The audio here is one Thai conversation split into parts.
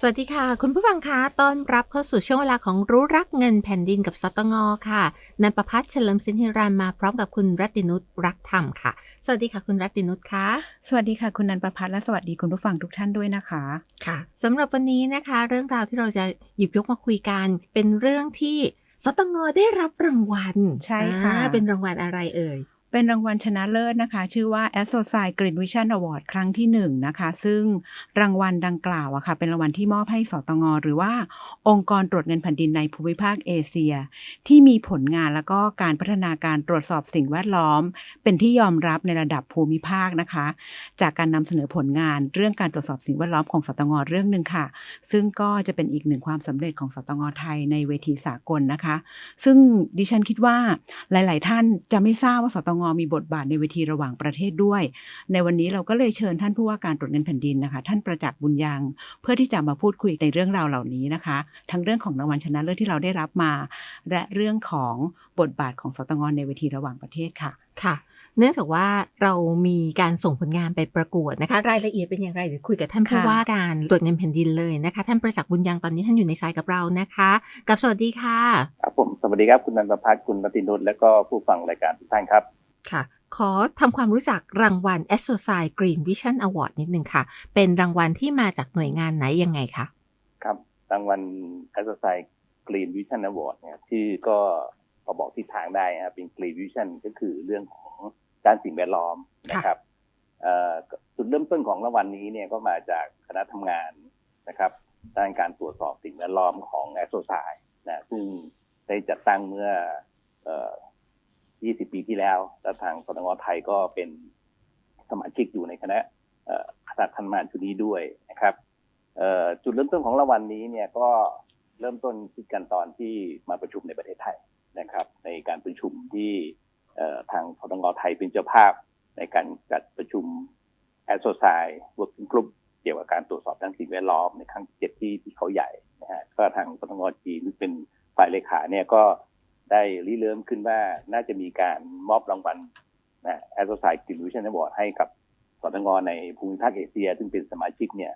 สวัสดีค่ะ คุณผู้ฟังคะต้อนรับเข้าสู่ช่วงเวลาของรู้รักเงินแผ่นดินกับสตงค่ะนันประพัฒน์เฉลิมสินธิรามมาพร้อมกับคุณรัตตินุชรักธรรมค่ะ สวัสดีค่ะ คุณรัตตินุชค่ะสวัสดีค่ะ คุณนันประพัฒน์และสวัสดีคุณผู้ฟังทุกท่านด้วยนะคะค่ะสำหรับวันนี้นะคะ เรื่องราวที่เราจะหยิบยกมาคุยกัน เป็นเรื่องที่สตงได้รับรางวัลใช่ค่ะอ่าเป็นรางวัลอะไรเอ่ย เป็นรางวัลชนะเลิศนะคะ ชื่อว่า a s s o c i e Green Vision Award ครั้งที่หนึ่งนะคะ ซึ่งรางวัลดังกล่าวอะค่ะ เป็นรางวัลที่มอบให้สตงหรือว่า องค์กรตรวจเงินแผ่นดินในภูมิภาคเอเชีย ที่มีผลงานแล้วก็การพัฒนาการตรวจสอบสิ่งแวดล้อม เป็นที่ยอมรับในระดับภูมิภาคนะคะ จากการนำเสนอผลงานเรื่องการตรวจสอบสิ่งแวดล้อมของสตงเรื่องหนึ่งค่ะ ซึ่งก็จะเป็นอีกหนึ่งความสำเร็จของสตงไทยในเวทีสากลนะคะ ซึ่งดิฉันคิดว่าหลาย ๆ ท่านจะไม่ทราบว่าสตงมีบทบาทในเวทีระหว่างประเทศด้วย ในวันนี้เราก็เลยเชิญท่านผู้ว่าการตรวจเงินแผ่นดินนะคะ ท่านประจักษ์บุญยังเพื่อที่จะมาพูดคุยในเรื่องราวเหล่านี้นะคะ ทั้งเรื่องของรางวัลชนะเลิศที่เราได้รับมา และเรื่องของบทบาทของสตงในเวทีระหว่างประเทศค่ะค่ะเนื่องจากว่าเรามีการส่งผลงานไปประกวดนะคะ รายละเอียดเป็นอย่างไรเดี๋ยวคุยกับท่านผู้ค่ะว่าการตรวจเงินแผ่นดินเลยนะคะ ท่านประจักษ์บุญยังตอนนี้ท่านอยู่ในสายกับเรานะคะ กับสวัสดีค่ะครับผมสวัสดีครับคุณนันทพัฒน์คุณนตินุชและก็ผู้ฟังรายการทุกท่านครับ ค่ะ ขอทำความรู้จักรางวัล a s s o c i e Green Vision Award นิดนึงค่ะ เป็นรางวัลที่มาจากหน่วยงานไหนยังไงคะ ครับรางวัล a s s o c i e Green Vision Award เนี่ยชื่อก็พอบอกทิศทางได้นะครับเป็น Green Vision ก็คือเรื่องของด้านสิ่งแวดล้อมนะครับเอ่อจุดเริ่มต้นของรางวัลนี้เนี่ยก็มาจากคณะทำงานนะครับด้านการตรวจสอบสิ่งแวดล้อมของ a s s o c i e นะซึ่งได้จัดตั้งเมื่อเอ่อ 20 ปีที่แล้ว แล้วทางสตงไทยก็เป็นสมาชิกอยู่ในคณะคณะทำงานชุดนี้ด้วยนะครับจุดเริ่มต้นของรางวัลนี้เนี่ยก็เริ่มต้นคิดกันตอนที่มาประชุมในประเทศไทยนะครับ ในการประชุมที่ทางสตงไทยเป็นเจ้าภาพในการจัดประชุมแอสโซไซเวิร์กิ้งกลุ่มเกี่ยวกับการตรวจสอบด้านสิ่งแวดล้อมในครั้งที่เจ็ดที่ที่เขาใหญ่นะฮะก็ทางสตงจีนเป็นฝ่ายเลขาเนี่ยก็ ได้ริเริ่มขึ้นว่าน่าจะมีการมอบรางวัลนะแอสโซไซกิลวิชันบอร์ดให้กับสตงในภูมิภาคเอเชีย ซึ่งเป็นสมาชิกเนี่ย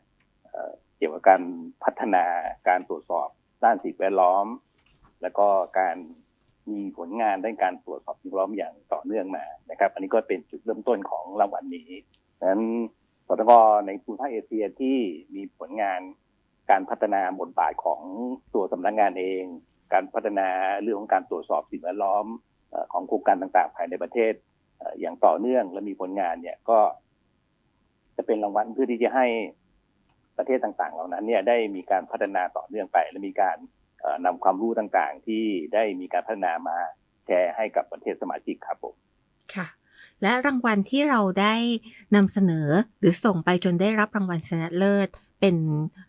เกี่ยวกับการพัฒนาการตรวจสอบด้านสิ่งแวดล้อม แล้วก็การมีผลงานด้านการตรวจสอบสิ่งแวดล้อมอย่างต่อเนื่องมานะครับ อันนี้ก็เป็นจุดเริ่มต้นของรางวัลนี้ดังนั้นสตงในภูมิภาคเอเชียที่มีผลงานการพัฒนาบทบาทของตัวสำนักงานเอง การพัฒนาเรื่องของการตรวจสอบสิ่งแวดล้อมเอ่อของโครงการต่างๆ ภายในประเทศเอ่ออย่างต่อเนื่องและมีผลงานเนี่ยก็ จะเป็นรางวัลเพื่อที่จะให้ประเทศต่างๆ เหล่านั้นเนี่ยได้มีการพัฒนาต่อเนื่องไป และมีการเอ่อนำความรู้ต่างๆ ที่ได้มีการพัฒนามาแชร์ให้กับประเทศสมาชิกครับผมค่ะ และรางวัลที่เราได้นำเสนอหรือส่งไปจนได้รับรางวัลชนะเลิศเป็น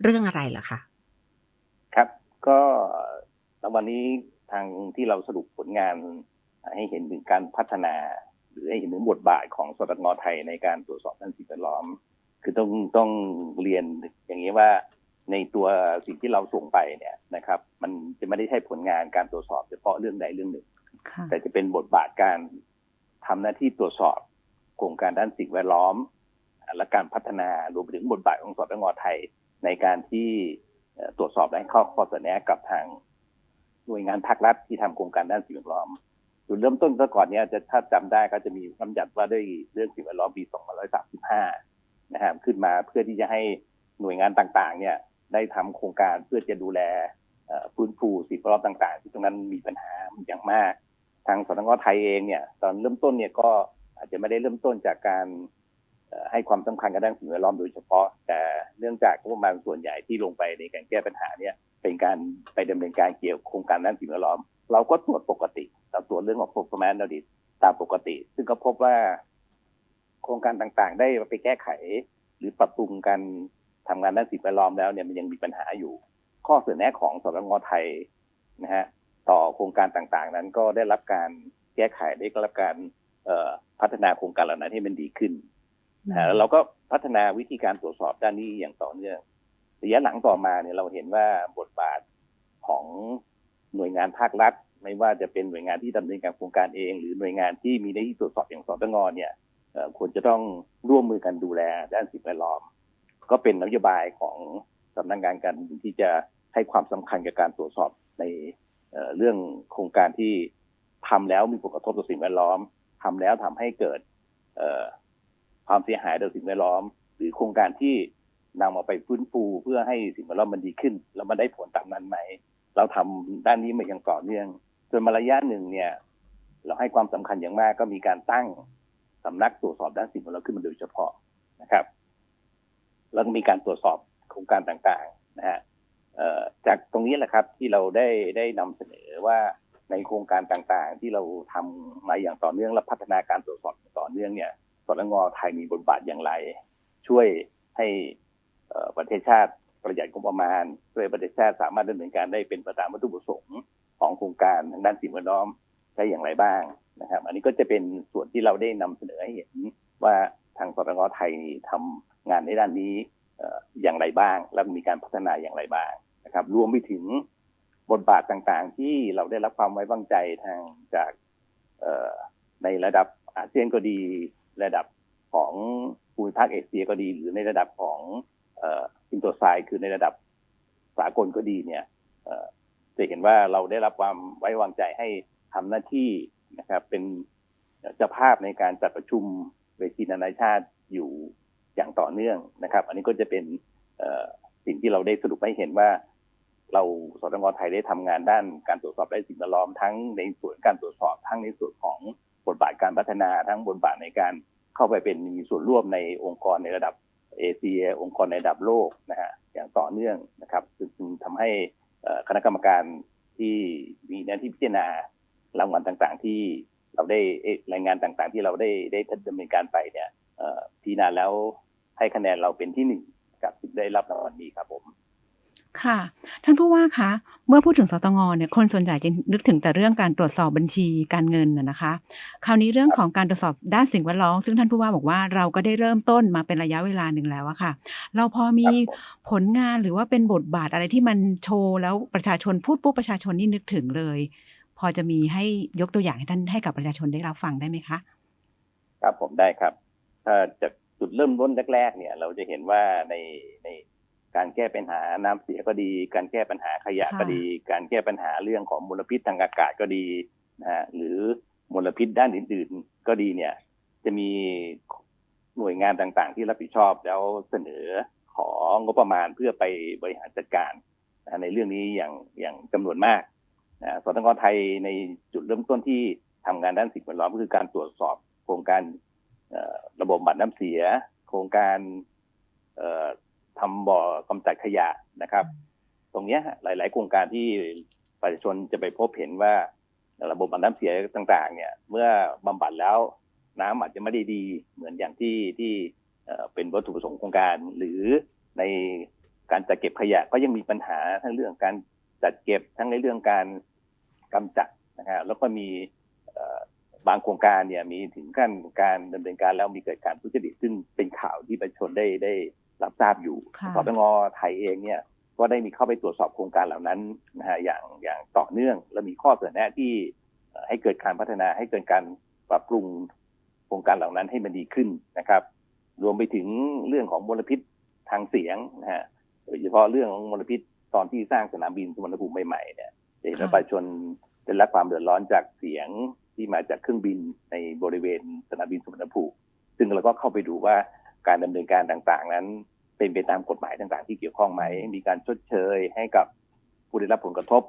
เรื่องอะไรเหรอคะครับ ก็ รางวัลนี้ทางที่เราสรุปผลงานให้เห็นถึงการพัฒนา หรือให้เห็นถึงบทบาทของสตงไทยในการตรวจสอบด้านสิ่งแวดล้อม คือต้องต้องเรียนอย่างนี้ว่าในตัวสิ่งที่เราส่งไปเนี่ยนะครับ มันจะไม่ได้ใช่ผลงานการตรวจสอบเฉพาะเรื่องใดเรื่องหนึ่งค่ะแต่จะเป็นบทบาทการทำหน้าที่ตรวจสอบโครงการด้านสิ่งแวดล้อม และการพัฒนารวมไปถึงบทบาทของสตงไทย ในการที่เอ่อตรวจสอบและให้ข้อข้อเสนอแนะกับทาง หน่วยงานภาครัฐที่ทำโครงการด้านสิ่งแวดล้อมจุดเริ่มต้นเมื่อก่อนเนี้ยจะถ้าจำได้ก็จะมีคำจัดว่าด้วยเรื่องสิ่งแวดล้อมปี 2535 นะครับขึ้นมาเพื่อที่จะให้หน่วยงานต่างๆ เนี่ยได้ทำโครงการเพื่อจะดูแลฟื้นฟูสิ่งแวดล้อมต่าง ๆ ที่ตรงนั้นมีปัญหาอย่างมาก ทางสตงไทยเองเนี่ย ตอนเริ่มต้นเนี่ยก็อาจจะไม่ได้เริ่มต้นจากการ ให้ความสำคัญกับด้านสิ่งแวดล้อมโดยเฉพาะ แต่เนื่องจากงบประมาณส่วนใหญ่ที่ลงไปในการแก้ปัญหาเนี่ยเป็นการไปดำเนินการเกี่ยวกับโครงการด้านสิ่งแวดล้อม เราก็ตรวจปกติตรวจเรื่องของ performance audit ตามปกติ ซึ่งก็พบว่า โครงการต่างๆ ได้ไปแก้ไข หรือปรับปรุงการทำงานด้านสิ่งแวดล้อมแล้วเนี่ยมันยังมีปัญหาอยู่ ข้อเสนอแนะของสตงไทยนะฮะต่อโครงการต่างๆ นั้นก็ได้รับการแก้ไขได้รับการพัฒนาโครงการเหล่านั้นให้มันดีขึ้น แล้วเราก็พัฒนาวิธีการตรวจสอบด้านนี้อย่างต่อเนื่องระยะหลังต่อมาเนี่ยเราเห็นว่าบทบาทของหน่วยงานภาครัฐ ไม่ว่าจะเป็นหน่วยงานที่ดำเนินการโครงการเอง หรือหน่วยงานที่มีหน้าที่ตรวจสอบอย่างสตงเนี่ยควรจะต้องร่วมมือกันดูแลด้านสิ่งแวดล้อม ก็เป็นนโยบายของสำนักงานการที่จะให้ความสำคัญกับการตรวจสอบในเรื่องโครงการที่ทำแล้วมีผลกระทบต่อสิ่งแวดล้อมทำแล้วทำให้เกิด ความเสียหายต่อสิ่งแวดล้อม หรือโครงการที่นำมาไปฟื้นฟูเพื่อให้สิ่งแวดล้อมมันดีขึ้น แล้วมันได้ผลตามนั้นไหมเราทำด้านนี้มาอย่างต่อเนื่องจนมาระยะหนึ่งเนี่ย เราให้ความสำคัญอย่างมากก็มีการตั้งสำนักตรวจสอบด้านสิ่งแวดล้อมขึ้นมาโดยเฉพาะนะครับ แล้วก็มีการตรวจสอบโครงการต่างๆนะฮะจากตรงนี้แหละครับที่เราได้ได้นำเสนอว่าในโครงการต่างๆ ที่เราทำมาอย่างต่อเนื่องและพัฒนาการตรวจสอบอย่างต่อเนื่องเนี่ย สตงไทยมีบทบาทอย่างไร ช่วยให้ประเทศชาติประหยัดงบประมาณช่วยประเทศชาติสามารถดำเนินการได้เป็นไปตามวัตถุประสงค์ของโครงการทางด้านสิ่งแวดล้อมได้อย่างไรบ้างนะครับ อันนี้ก็จะเป็นส่วนที่เราได้นำเสนอให้เห็นว่าทางสตงไทยทำงานในด้านนี้อย่างไรบ้าง แล้วมีการพัฒนาอย่างไรบ้างนะครับ รวมไปถึงบทบาทต่างๆ ที่เราได้รับความไว้วางใจทางจากในระดับอาเซียนก็ดี ระดับของภูมิภาคเอเชียก็ดี หรือในระดับของอินโตไซด์คือในระดับสากลก็ดีเนี่ยจะเห็นว่าเราได้รับความไว้วางใจให้ทำหน้าที่นะครับเป็นเจ้าภาพในการจัดประชุมเวทีนานาชาติอยู่อย่างต่อเนื่องนะครับ อันนี้ก็จะเป็นสิ่งที่เราได้สรุปให้เห็นว่า เราสตงไทยได้ทำงานด้านการตรวจสอบได้านสิ่งแวดล้อมทั้งในส่วนการตรวจสอบทั้งในส่วนของ บทบาทการพัฒนาทั้งบทบาทในการเข้าไปเป็นมีส่วนร่วมในองค์กรในระดับเอเชีย องค์กรในระดับโลกนะฮะอย่างต่อเนื่องนะครับจึงทำให้คณะกรรมการที่มีหน้าที่พิจารณารางวัลต่างๆ ที่เราได้รายงานต่างๆ ที่เราได้ได้ดำเนินการไปเนี่ยพิจารณาแล้วให้คะแนนเราเป็นที่หนึ่งกับที่ได้รับรางวัลนี้ครับผม ค่ะ ท่านผู้ว่าคะ เมื่อพูดถึงสตงเนี่ยคนส่วนใหญ่จะนึกถึงแต่เรื่องการตรวจสอบบัญชีการเงินนะคะ คราวนี้เรื่องของการตรวจสอบด้านสิ่งแวดล้อมซึ่งท่านผู้ว่าบอกว่าเราก็ได้เริ่มต้นมาเป็นระยะเวลาหนึ่งแล้วอะค่ะ เราพอมีผมผลงานหรือว่าเป็นบทบาทอะไรที่มันโชว์แล้วประชาชนพูดปุ๊บประชาชนนี่นึกถึงเลย พอจะมีให้ยกตัวอย่างให้ท่านให้กับประชาชนได้รับฟังได้ไหมคะ ครับผมได้ครับ ถ้าจากจุดเริ่มต้นแรกๆเนี่ย เราจะเห็นว่าในใน การแก้ปัญหาน้ำเสียก็ดี การแก้ปัญหาขยะค่ะก็ดี การแก้ปัญหาเรื่องของมลพิษทางอากาศก็ดีนะฮะหรือมลพิษด้านอื่น ๆ ก็ดีเนี่ย จะมีหน่วยงานต่างๆ ที่รับผิดชอบแล้วเสนอของงบประมาณเพื่อไปบริหารจัดการนะในเรื่องนี้อย่างอย่างจำนวนมากนะสตงไทยในจุดเริ่มต้นที่ทำงานด้านสิ่งแวดล้อมก็คือการตรวจสอบโครงการเอ่อระบบบัตรน้ำเสีย โครงการเอ่อ ทำบ่อกำจัดขยะนะครับ ตรงเนี้ยฮะหลาย ๆ โครงการที่ประชาชนจะไปพบเห็นว่าระบบบัตรน้ำเสียต่าง ๆ เนี่ย เมื่อบำบัดแล้วน้ำอาจจะไม่ได้ดีเหมือนอย่างที่ที่เอ่อเป็นวัตถุประสงค์โครงการ หรือในการจัดเก็บขยะก็ยังมีปัญหาทั้งเรื่องการจัดเก็บทั้งในเรื่องการกำจัดนะฮะแล้วก็มีเอ่อบางโครงการเนี่ยมีถึงขั้นการดำเนินการแล้วมีเกิดการทุจริตซึ่งเป็นข่าวที่ประชาชนได้ได้ รับทราบอยู่ค่ะสตงไทยเองเนี่ยก็ได้มีเข้าไปตรวจสอบโครงการเหล่านั้นนะฮะอย่างอย่างต่อเนื่อง และมีข้อเสนอแนะที่เอ่อให้เกิดการพัฒนาให้เกิดการปรับปรุงโครงการเหล่านั้นให้มันดีขึ้นนะครับ รวมไปถึงเรื่องของมลพิษทางเสียงนะฮะโดยเฉพาะเรื่องของมลพิษตอนที่สร้างสนามบินสุวรรณภูมิใหม่ๆเนี่ยจะเห็นว่าค่ะประชาชนได้รับความเดือดร้อนจากเสียงที่มาจากเครื่องบินในบริเวณสนามบินสุวรรณภูมิซึ่งเราก็เข้าไปดูว่า การดำเนินการต่างๆ นั้น เป็นไปตามกฎหมายต่างๆ ที่เกี่ยวข้องไหม มีการชดเชยให้กับผู้ได้รับผลกระทบ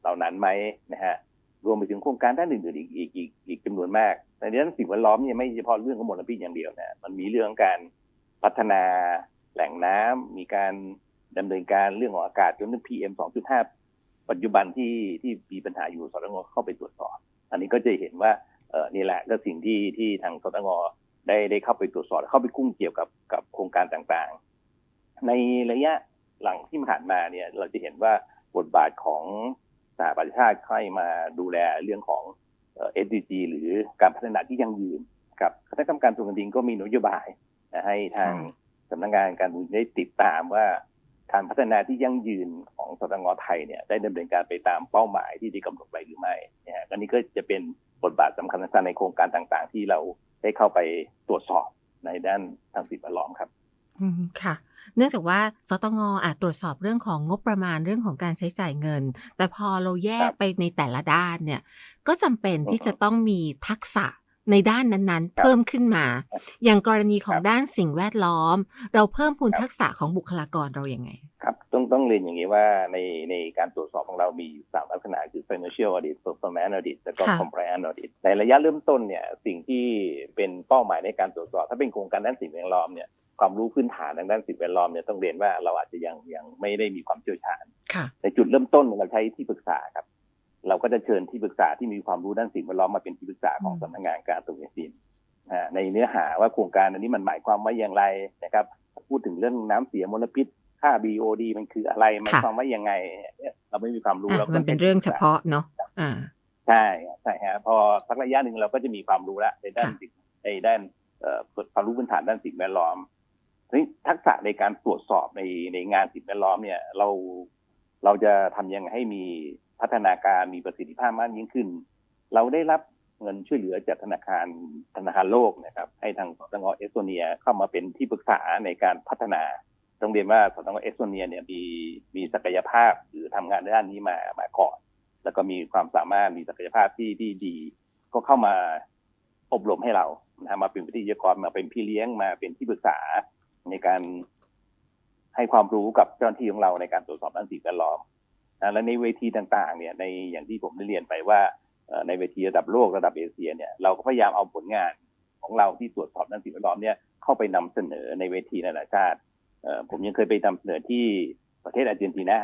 เหล่านั้นไหมนะฮะรวมไปถึงโครงการด้านอื่นๆอีกอีกอีกอีกจำนวนมากในเรื่องสิ่งแวดล้อมเนี่ยไม่เฉพาะเรื่องของมลพิษอย่างเดียวนะมันมีเรื่องการพัฒนาแหล่งน้ำมีการดำเนินการเรื่องของอากาศจนถึง PM 2.5ปัจจุบันที่ที่มีปัญหาอยู่สตงเข้าไปตรวจสอบ อันนี้ก็จะเห็นว่าเออนี่แหละก็สิ่งที่ที่ทางสตง ได้ได้เข้าไปตรวจสอบเข้าไปกุ้งเกี่ยวกับกับโครงการต่างๆ ในระยะหลังที่ผ่านมาเนี่ย เราจะเห็นว่าบทบาทของสสหประชาชาติค่อยมาดูแลเรื่องของเอ่อ SDG หรือการพัฒนาที่ยั่งยืนครับคณะกรรมการตรวจเงินแผ่นดินก็มีนโยบายนะให้ทางค่ะสำนักงานการเงินได้ติดตามว่าการพัฒนาที่ยั่งยืนของสตงไทยเนี่ยได้ดำเนินการไปตามเป้าหมายที่ได้กำหนดไว้หรือไม่นะฮะอันนี้ก็จะเป็นบทบาทสำคัญสำคัญในโครงการต่างๆ ที่เรา ได้เข้าไปตรวจสอบในด้านทางสิ่งแวดล้อมครับอืมค่ะ เนื่องจากว่าสตงอาจตรวจสอบเรื่องของงบประมาณเรื่องของการใช้จ่ายเงิน แต่พอเราแยคกรับไปในแต่ละด้านเนี่ย ก็จำเป็นอือฮึที่จะต้องมีทักษะ ในด้านนั้นๆครับเพิ่มขึ้นมา อย่างกรณีของครับด้านสิ่งแวดล้อม เราเพิ่มพูนครับทักษะของบุคลากรเราอย่างไง ครับ ต้องต้องเรียนอย่างนี้ว่าในในการตรวจสอบของเรามีอยู่สามลักษณะคือ financial audit performance audit แล้วก็ค่ะ compliance audit ในระยะเริ่มต้นเนี่ยสิ่งที่เป็นเป้าหมายในการตรวจสอบ ถ้าเป็นโครงการด้านสิ่งแวดล้อมเนี่ยความรู้พื้นฐานทางด้านสิ่งแวดล้อมเนี่ยต้องเรียนว่าเราอาจจะยังยังไม่ได้มีความเชี่ยวชาญค่ะในจุดเริ่มต้นเราใช้ที่ปรึกษาครับ เราก็จะเชิญที่ปรึกษาที่มีความรู้ด้านสิ่งแวดล้อมมาเป็นที่ปรึกษาของอืมสำนักงานการตรวจเงินแผ่นดินนะฮะในเนื้อหาว่าโครงการอันนี้มันหมายความว่าอย่างไรนะครับ พูดถึงเรื่องน้ำเสียมลพิษค่า BOD มันคืออะไรหมายความว่ายังไงเนี่ยเราไม่มีความรู้อะเราก็มันเป็นเรื่องเฉพาะเนาะอ่าใช่ใช่ฮะพอสักระยะหนึ่งเราก็จะมีความรู้แล้วในด้านค่ะสิ่งในด้านเอ่อความรู้พื้นฐานด้านสิ่งแวดล้อมทีนี้ทักษะในการตรวจสอบในในงานสิ่งแวดล้อมเนี่ย เราเราจะทำยังไงให้มี พัฒนาการมีประสิทธิภาพมากยิ่งขึ้น เราได้รับเงินช่วยเหลือจากธนาคารธนาคารโลกนะครับ ให้ทางสตงเอสโตเนียเข้ามาเป็นที่ปรึกษาในการพัฒนาต้องเรียนว่าสตงเอสโตเนียเนี่ยมีมีศักยภาพหรือทำงานด้านนี้มามาก่อน แล้วก็มีความสามารถมีศักยภาพที่ที่ดี ก็เข้ามาอบรมให้เรานะมาเป็นวิทยากรมาเป็นพี่เลี้ยงมาเป็นที่ปรึกษาในการให้ความรู้กับเจ้าหน้าที่ของเราในการตรวจสอบด้านสิ่งแวดล้อม นะและในเวทีต่างๆเนี่ยในอย่างที่ผมได้เรียนไปว่าในเวทีระดับโลกระดับเอเชียเนี่ยเราก็พยายามเอาผลงานของเราที่ตรวจสอบด้านสิ่งแวดล้อมเนี่ยเข้าไปนำเสนอในเวทีนานาชาติผมยังเคยไปนำเสนอที่ประเทศอาร์เจนตินา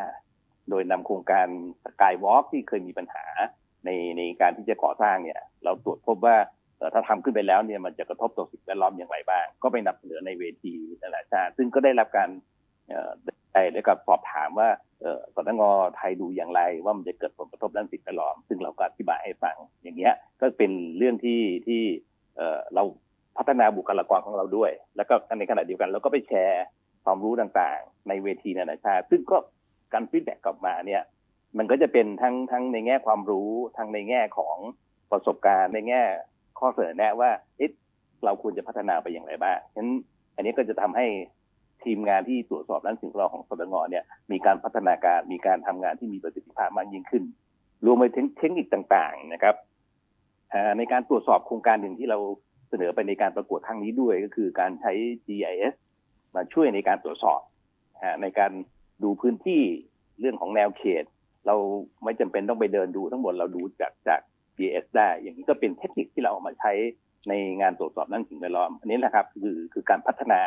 โดยนำโครงการสกายวอล์กที่เคยมีปัญหาในในการที่จะก่อสร้างเนี่ย เราตรวจพบว่าถ้าทำขึ้นไปแล้วเนี่ยมันจะกระทบต่อสิ่งแวดล้อมอย่างไรบ้าง ก็ไปนำเสนอในเวทีนานาชาติ ซึ่งก็ได้รับการ เอ่อได้แล้วก็สอบถามว่าสตงไทยดูอย่างไร ว่ามันจะเกิดผลกระทบด้านสิ่งแวดล้อม ซึ่งเราก็อธิบายให้ฟังอย่างเงี้ยก็เป็นเรื่องที่ที่เราพัฒนาบุคลากรของเราด้วย แล้วก็ในขณะเดียวกันเราก็ไปแชร์ความรู้ต่างๆ ในเวทีนานาชาติ ซึ่งก็การฟีดแบ็กกลับมาเนี่ยมันก็จะเป็นทั้งทั้งในแง่ความรู้ทั้งในแง่ของประสบการณ์ในแง่ข้อเสนอแนะว่าเอ๊ะเราควรจะพัฒนาไปอย่างไรบ้างฉะนั้นอันนี้ก็จะทำให้ ทีมงานที่ตรวจสอบด้านสิ่งแวดล้อมของสตงเนี่ยมีการพัฒนาการมีการทำงานที่มีประสิทธิภาพมากยิ่งขึ้น รวมไปถึงเทคนิคต่างๆนะครับในการตรวจสอบโครงการหนึ่งที่เราเสนอไปในการประกวดครั้งนี้ด้วยก็คือการใช้ GIS มาช่วยในการตรวจสอบในการดูพื้นที่เรื่องของแนวเขต เราไม่จำเป็นต้องไปเดินดูทั้งหมดเราดูจากจาก GIS ได้ อย่างนี้ก็เป็นเทคนิคที่เราเอามาใช้ในงานตรวจสอบด้านสิ่งแวดล้อมอันนี้แหละครับคือคือการพัฒนา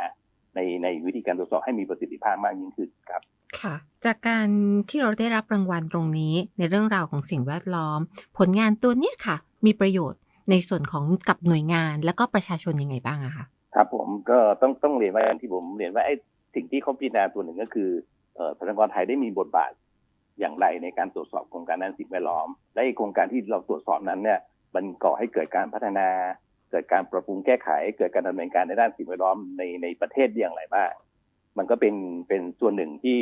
ในในวิธีการตรวจสอบให้มีประสิทธิภาพมากยิ่งขึ้นครับ ค่ะ จากการที่เราได้รับรางวัลตรงนี้ในเรื่องราวของสิ่งแวดล้อม ผลงานตัวเนี้ยค่ะ มีประโยชน์ในส่วนของกับหน่วยงานแล้วก็ประชาชนยังไงบ้างอะคะครับผมก็ต้องต้องเรียนว่าอย่างที่ผมเรียนว่าไอ้สิ่งที่เขาพิจารณาตัวหนึ่งก็คือเอ่อสถานกรไทยได้มีบทบาทอย่างไรในการตรวจสอบโครงการด้านสิ่งแวดล้อม และไอ้โครงการที่เราตรวจสอบนั้นเนี่ยมันก่อให้เกิดการพัฒนา เกิดการปรับปรุงแก้ไข เกิดการดำเนินการในด้านสิ่งแวดล้อมในในประเทศอย่างไรบ้าง มันก็เป็นเป็นส่วนหนึ่งที่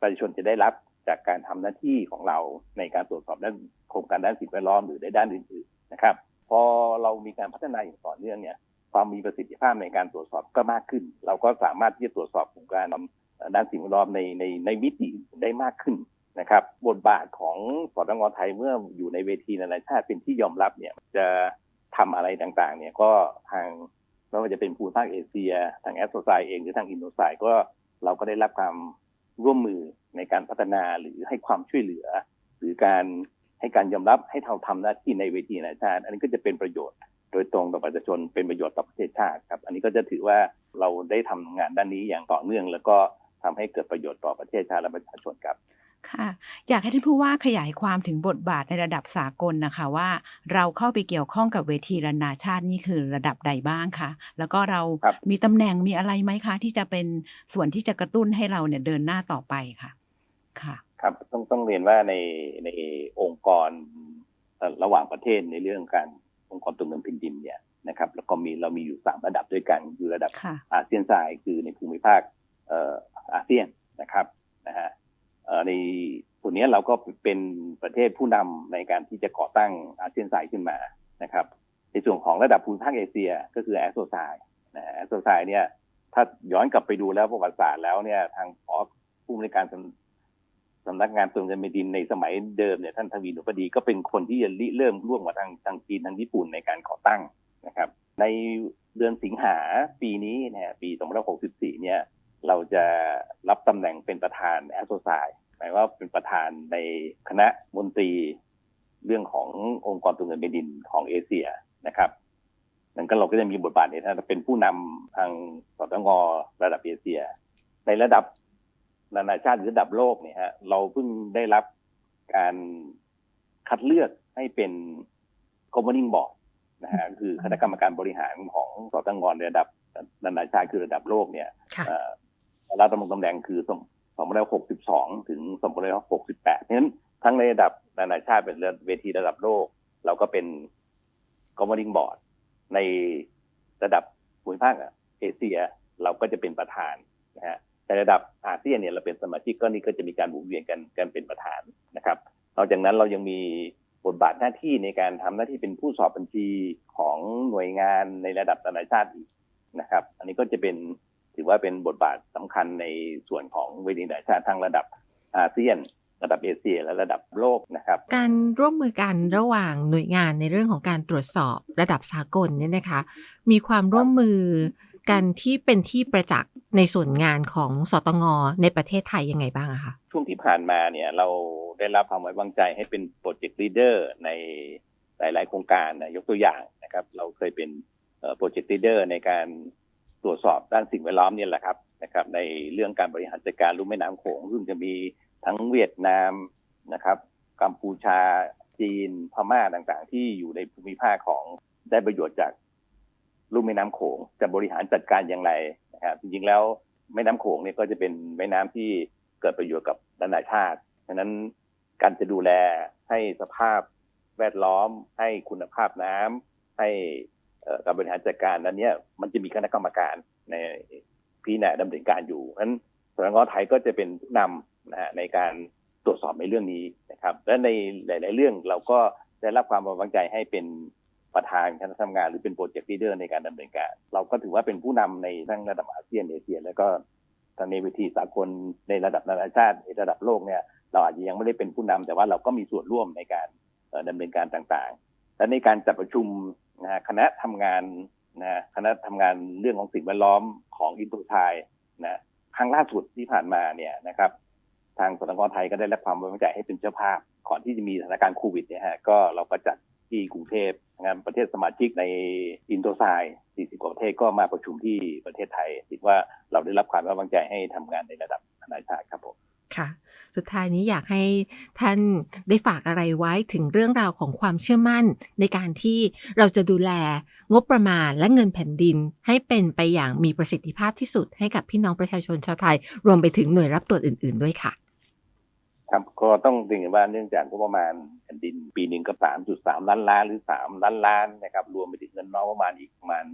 ประชาชนจะได้รับจากการทำหน้าที่ของเราในการตรวจสอบด้านโครงการด้านสิ่งแวดล้อมหรือในด้านอื่นๆนะครับ พอเรามีการพัฒนาอย่างต่อเนื่องเนี่ยความมีประสิทธิภาพในการตรวจสอบก็มากขึ้น เราก็สามารถที่จะตรวจสอบโครงการด้านสิ่งแวดล้อมในในในมิติอื่นได้มากขึ้นนะครับ บทบาทของสตงไทยเมื่ออยู่ในเวทีนานาชาติเป็นที่ยอมรับเนี่ยจะ ทำอะไรต่างๆ เนี่ยก็ทางไม่ว่าจะเป็นภูมิภาคเอเชีย ทางแอสโซไซเองหรือทางอินโดไซก็เราก็ได้รับความร่วมมือในการพัฒนาหรือให้ความช่วยเหลือ หรือการให้การยอมรับให้เราทำหน้าที่ในเวทีนานาชาติ อันนี้ก็จะเป็นประโยชน์โดยตรงต่อประชาชนเป็นประโยชน์ต่อประเทศชาติครับ อันนี้ก็จะถือว่าเราได้ทำงานด้านนี้อย่างต่อเนื่อง แล้วก็ทำให้เกิดประโยชน์ต่อประเทศชาติและประชาชนครับ ค่ะ อยากให้ท่านผู้ว่าขยายความถึงบทบาทในระดับสากลนะคะว่า เราเข้าไปเกี่ยวข้องกับเวทีนานาชาตินี่คือระดับใดบ้างคะแล้วก็เราครับมีตำแหน่งมีอะไรไหมคะ ที่จะเป็นส่วนที่จะกระตุ้นให้เราเนี่ยเดินหน้าต่อไปค่ะ ค่ะ ครับต้องต้องเรียนว่าในในองค์กรเอ่อระหว่างประเทศในเรื่องการองค์กรตรวจเงินแผ่นดินเนี่ยนะครับ แล้วก็มีเรามีอยู่สามระดับด้วยกันอยู่ระดับค่ะอาเซียนทรายคือในภูมิภาคเอ่ออาเซียนนะครับนะฮะเอ่อ ในส่วนนี้เราก็เป็นประเทศผู้นำในการที่จะก่อตั้งอาเซียนทรายขึ้นมานะครับ ในส่วนของระดับภูมิภาคเอเชีย ก็คือแอสโซไซนะแอสโซไซเนี่ยถ้าย้อนกลับไปดูแล้วประวัติศาสตร์แล้วเนี่ยทางผอผู้ในการสำนักงานตรวจเงินแผ่นดินในสมัยเดิมเนี่ยท่านทวีหนุปดีก็เป็นคนที่จะริเริ่มร่วมกับทางทางจีนทางญี่ปุ่นในการก่อตั้งนะครับ ในเดือนสิงหาปีนี้นะฮะปี 2564 เนี่ย เราจะรับตำแหน่งเป็นประธานแอสโซไซหมายว่าเป็นประธานในคณะมนตรีเรื่องขององค์กรตัวเงินแผ่นดินของเอเชียนะครับนั่นก็เราก็จะมีบทบาทในฐานะเป็นผู้นำทางสตงระดับเอเชีย ในระดับนานาชาติหรือระดับโลกเนี่ยฮะเราเพิ่งได้รับการคัดเลือกให้เป็น governing board นะฮะคือคณะกรรมการบริหารของสตงระดับนานาชาติคือระดับโลกเนี่ย ค่ะเอ่อรับตำแหน่งตำแหน่งคือ2562 ถึง 2568เพราะฉะนั้นทั้งในระดับนานาชาติเป็นเวทีระดับโลก เราก็เป็น governing board ในระดับภูมิภาคเอเชียเราก็จะเป็นประธานนะฮะในระดับอาเซียนเนี่ยเราเป็นสมาชิกก็นี่ก็จะมีการหมุนเวียนกันกันเป็นประธานนะครับนอกจากนั้นเรายังมีบทบาทหน้าที่ในการทำหน้าที่เป็นผู้สอบบัญชีของหน่วยงานในระดับนานาชาติอีกนะครับ อันนี้ก็จะเป็น ถือว่าเป็นบทบาทสำคัญในส่วนของเวทีนานาชาติทั้งระดับอาเซียน ระดับเอเชีย และระดับโลกนะครับ การร่วมมือกันระหว่างหน่วยงานในเรื่องของการตรวจสอบระดับสากลเนี่ยนะคะ มีความร่วมมือกันที่เป็นที่ประจักษ์ในส่วนงานของสตงในประเทศไทยยังไงบ้างอะคะช่วงที่ผ่านมาเนี่ยเราได้รับความไว้วางใจให้เป็นโปรเจกต์ลีดเดอร์ในหลาย ๆ โครงการนะยกตัวอย่างนะครับ เราเคยเป็นโปรเจกต์ลีดเดอร์ในการ ตรวจสอบด้านสิ่งแวดล้อมเนี่ยแหละครับนะครับ ในเรื่องการบริหารจัดการลุ่มแม่น้ำโขงซึ่งจะมีทั้งเวียดนามนะครับ กัมพูชาจีนพม่าต่างๆ ที่อยู่ในภูมิภาคของได้ประโยชน์จากลุ่มแม่น้ำโขงจะบริหารจัดการอย่างไรนะครับจริงๆแล้วแม่น้ำโขงเนี่ยก็จะเป็นแม่น้ำที่เกิดประโยชน์กับนานาชาติฉะนั้นการจะดูแลให้สภาพแวดล้อม ให้คุณภาพน้ำให้ การบริหารจัดการนั้นเนี่ยมันจะมีคณะกรรมการในพิจารณาดำเนินการอยู่เพราะฉะนั้นสำนักงานไทยก็จะเป็นผู้นำนะฮะในการตรวจสอบในเรื่องนี้นะครับ และในหลาย ๆ เรื่องเราก็ได้รับความไว้วางใจให้เป็นประธานคณะทำงานหรือเป็นโปรเจกต์ลีดเดอร์ในการดำเนินการ เราก็ถือว่าเป็นผู้นำในทั้งระดับอาเซียนเอเชีย แล้วก็ทางในเวทีสากลในระดับนานาชาติในระดับโลกเนี่ยเราอาจจะยังไม่ได้เป็นผู้นำแต่ว่าเราก็มีส่วนร่วมในการเอ่อดำเนินการต่าง ๆ และในการจัดประชุม นะคณะทำงานนะคณะทำงานเรื่องของสิ่งแวดล้อมของอินโดไทยนะครั้งล่าสุดที่ผ่านมาเนี่ยนะครับ ทางสตงไทยก็ได้รับความไว้วางใจให้เป็นเจ้าภาพก่อนที่จะมีสถานการณ์โควิดเนี่ยฮะก็เราก็จัดที่กรุงเทพงานประเทศสมาชิกในอินโดไซ40 กว่าประเทศก็มาประชุมที่ประเทศไทยถือว่าเราได้รับความไว้วางใจให้ทำงานในระดับนานาชาติครับผม ค่ะ สุดท้ายนี้อยากให้ท่านได้ฝากอะไรไว้ถึงเรื่องราวของความเชื่อมั่น ในการที่เราจะดูแลงบประมาณและเงินแผ่นดิน ให้เป็นไปอย่างมีประสิทธิภาพที่สุดให้กับพี่น้องประชาชนชาวไทย รวมไปถึงหน่วยรับตรวจอื่น ๆ ด้วยค่ะครับก็ต้องเรียนว่าเนื่องจากงบประมาณแผ่นดิน ปีหนึ่งก็สามจุดสามล้านล้านหรือสามล้านล้านนะครับรวมไปถึงเงินนอกประมาณอีกประมาณ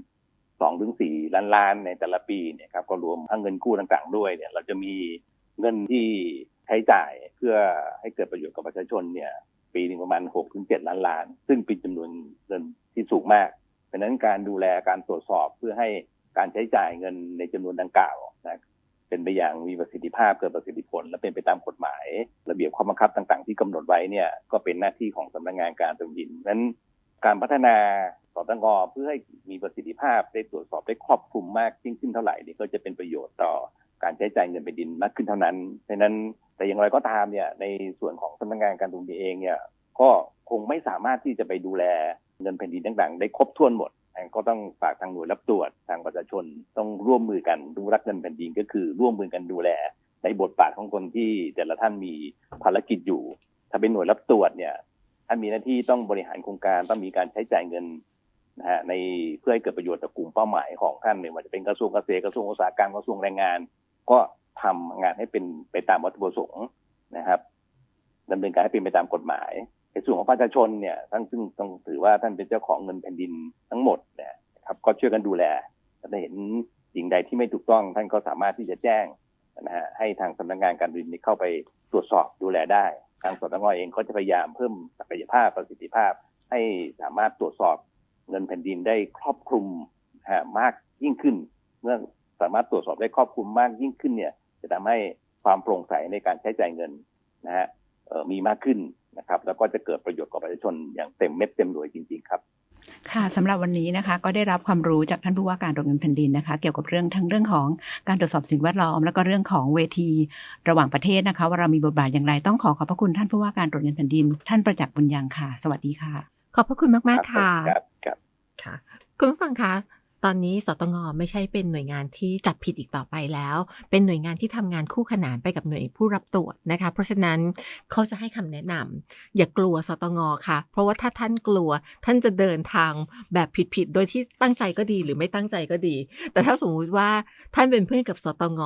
สองถึงสี่ล้านล้านในแต่ละปีเนี่ยครับก็รวมทั้งเงินกู้ต่างๆด้วยเนี่ยเราจะมี เงินที่ใช้จ่ายเพื่อให้เกิดประโยชน์กับประชาชนเนี่ยปีหนึ่งประมาณหกถึงเจ็ดล้านล้าน ซึ่งเป็นจำนวนเงินที่สูงมาก เพราะฉะนั้นการดูแลการตรวจสอบเพื่อให้การใช้จ่ายเงินในจำนวนดังกล่าวนะเป็นไปอย่างมีประสิทธิภาพเกิดประสิทธิผล และเป็นไปตามกฎหมาย ระเบียบข้อบังคับต่างๆ ที่กำหนดไว้เนี่ยก็เป็นหน้าที่ของสำนักงานการตรวจดินนั้นการพัฒนาสตงเพื่อให้มีประสิทธิภาพได้ตรวจสอบได้ครอบคลุมมากยิ่งขึ้นเท่าไหร่นี่ก็จะเป็นประโยชน์ต่อ การใช้จ่ายเงินแผ่นดินมากขึ้นเท่านั้นดังนั้นแต่อย่างไรก็ตามเนี่ยในส่วนของสำนักงานการตรวจดินเองเนี่ยก็คงไม่สามารถที่จะไปดูแลเงินแผ่นดินต่างๆ ได้ครบถ้วนหมดก็ต้องฝากทางหน่วยรับตรวจทางประชาชนต้องร่วมมือกันดูรักเงินแผ่นดินก็คือร่วมมือกันดูแล ในบทบาทของคนที่แต่ละท่านมีภารกิจอยู่ ถ้าเป็นหน่วยรับตรวจเนี่ยท่านมีหน้าที่ต้องบริหารโครงการต้องมีการใช้จ่ายเงินนะฮะในเพื่อให้เกิดประโยชน์ต่อกลุ่มเป้าหมายของท่านไม่ว่าจะเป็นกระทรวงเกษตรกระทรวงอุตสาหกรรมกระทรวงแรงงาน ก็ทำงานให้เป็นไปตามวัตถุประสงค์นะครับดำเนินการให้เป็นไปตามกฎหมายในส่วนของประชาชนเนี่ยท่านซึ่งต้องถือว่าท่านเป็นเจ้าของเงินแผ่นดินทั้งหมดเนี่ยนะครับ ก็ช่วยกันดูแลถ้าเห็นสิ่งใดที่ไม่ถูกต้อง ท่านก็สามารถที่จะแจ้งนะฮะให้ทางสำนักงานการบินเข้าไปตรวจสอบดูแลได้ ทางสตงานเองก็จะพยายามเพิ่มศักยภาพประสิทธิภาพ ให้สามารถตรวจสอบเงินแผ่นดินได้ครอบคลุมมากยิ่งขึ้น เมื่อ สามารถตรวจสอบได้ครอบคลุมมากยิ่งขึ้นเนี่ย จะทำให้ความโปร่งใสในการใช้จ่ายเงินนะฮะเอ่อมีมากขึ้นนะครับ แล้วก็จะเกิดประโยชน์กับประชาชนอย่างเต็มเม็ดเต็มหน่วยจริง ๆ ครับค่ะสำหรับวันนี้นะคะก็ได้รับความรู้จากท่านผู้ว่าการตรวจเงินแผ่นดินนะคะ เกี่ยวกับเรื่องทั้งเรื่องของการตรวจสอบสิ่งแวดล้อม แล้วก็เรื่องของเวทีระหว่างประเทศนะคะ ว่าเรามีบทบาทอย่างไรต้องขอขอบพระคุณท่านผู้ว่าการตรวจเงินแผ่นดิน ท่านประจักษ์บุญยังค่ะ สวัสดีค่ะ ขอบพระคุณมากๆค่ะครับครับค่ะคุณผู้ฟังคะ ตอนนี้สตงไม่ใช่เป็นหน่วยงานที่จับผิดอีกต่อไปแล้ว เป็นหน่วยงานที่ทำงานคู่ขนานไปกับหน่วยผู้รับตรวจนะคะ เพราะฉะนั้นเขาจะให้คำแนะนำอย่ากลัวสตงค่ะ เพราะว่าถ้าท่านกลัวท่านจะเดินทางแบบผิดๆโดยที่ตั้งใจก็ดีหรือไม่ตั้งใจก็ดี แต่ถ้าสมมุติว่าท่านเป็นเพื่อนกับสตง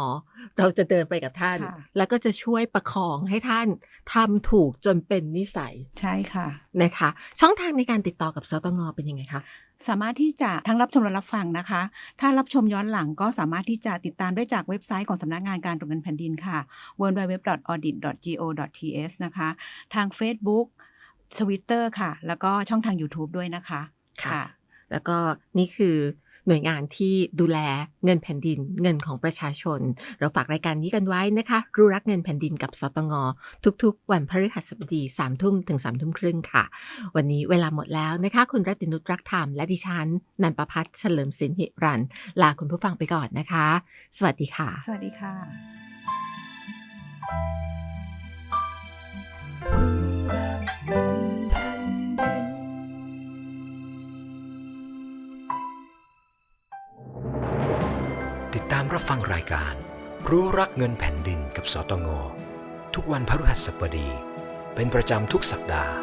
เราจะเดินไปกับท่านค่ะแล้วก็จะช่วยประคองให้ท่านทำถูกจนเป็นนิสัยใช่ค่ะนะคะ ช่องทางในการติดต่อกับสตงเป็นยังไงคะ สามารถที่จะทั้งรับชมและรับฟังนะคะ ถ้ารับชมย้อนหลังก็สามารถที่จะติดตามได้จากเว็บไซต์ของสำนักงานการตรวจเงินแผ่นดินค่ะ www.audit.go.th นะคะ ทาง Facebook Twitter ค่ะ แล้วก็ช่องทาง YouTube ด้วยนะคะ ค่ะ แล้วก็นี่คือ หน่วยงานที่ดูแลเงินแผ่นดิน เงินของประชาชน เราฝากรายการนี้กันไว้นะคะ รู้รักเงินแผ่นดินกับสตงทุกๆ วันพฤหัสบดี3ามทุ่มถึง3ามทุ่มครึ่งค่ะ วันนี้เวลาหมดแล้วนะคะ คุณรัตินุชรักธรรมและดิฉัน นันประพัฒน์เฉลิมสินหิรัน ลาคุณผู้ฟังไปก่อนนะคะ สวัสดีค่ะ สวัสดีค่ะติ ดตามรับฟังรายการ รู้รักเงินแผ่นดินกับสตง ทุกวันพฤหัสบดี เป็นประจำทุกสัปดาห์